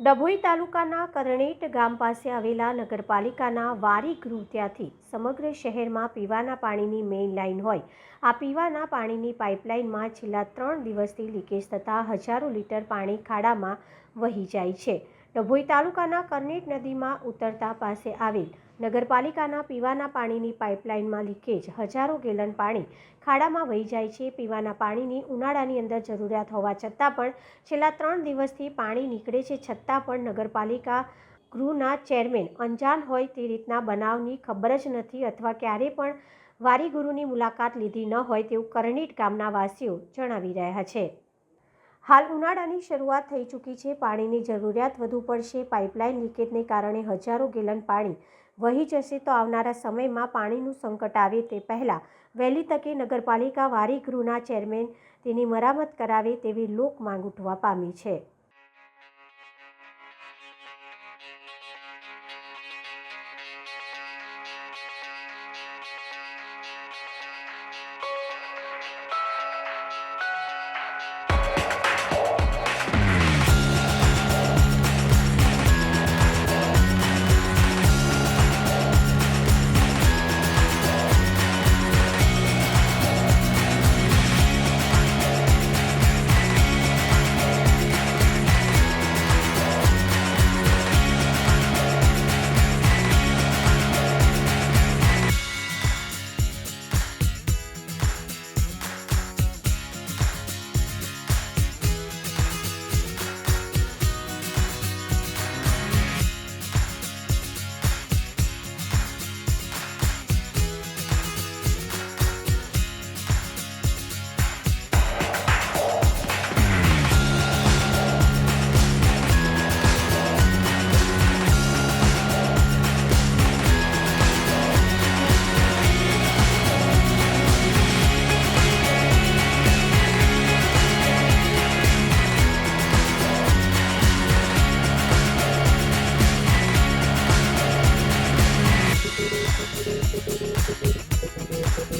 ડભોઈ તાલુકાના કરણેટ ગામ પાસે આવેલા નગરપાલિકાના વારી ગૃહ ત્યાંથી સમગ્ર શહેરમાં પીવાના પાણીની મેઇન લાઇન હોય. આ પીવાના પાણીની પાઇપલાઇનમાં છેલ્લા ત્રણ દિવસથી લીકેજ થતાં હજારો લીટર પાણી ખાડામાં વહી જાય છે. ડભોઈ તાલુકાના કરનેટ નદીમાં ઉતરતા પાસે આવેલ નગરપાલિકાના પીવાના પાણીની પાઇપલાઇનમાં લીકેજ, હજારો ગેલન પાણી ખાડામાં વહી જાય છે. પીવાના પાણીની ઉનાળાની અંદર જરૂરિયાત હોવા છતાં પણ છેલ્લા ત્રણ દિવસથી પાણી નીકળે છે. છતાં પણ નગરપાલિકા ગૃહના ચેરમેન અંજાન હોય તે રીતના બનાવની ખબર જ નથી અથવા ક્યારે પણ વારી ગુરુની મુલાકાત લીધી ન હોય તેવું કરણીટ ગામના વાસીઓ જણાવી રહ્યા છે. હાલ ઉનાળાની શરૂઆત થઈ ચૂકી છે. પાણીની જરૂરિયાત વધુ પડશે. પાઇપલાઇન લીકેજને કારણે હજારો ગેલન પાણી વહી જશે તો આવનારા સમયમાં પાણીનું સંકટ આવે તે પહેલાં વહેલી તકે નગરપાલિકા વારી ગૃહના ચેરમેન તેની મરામત કરાવે તેવી લોક માંગ ઉઠવા પામી છે.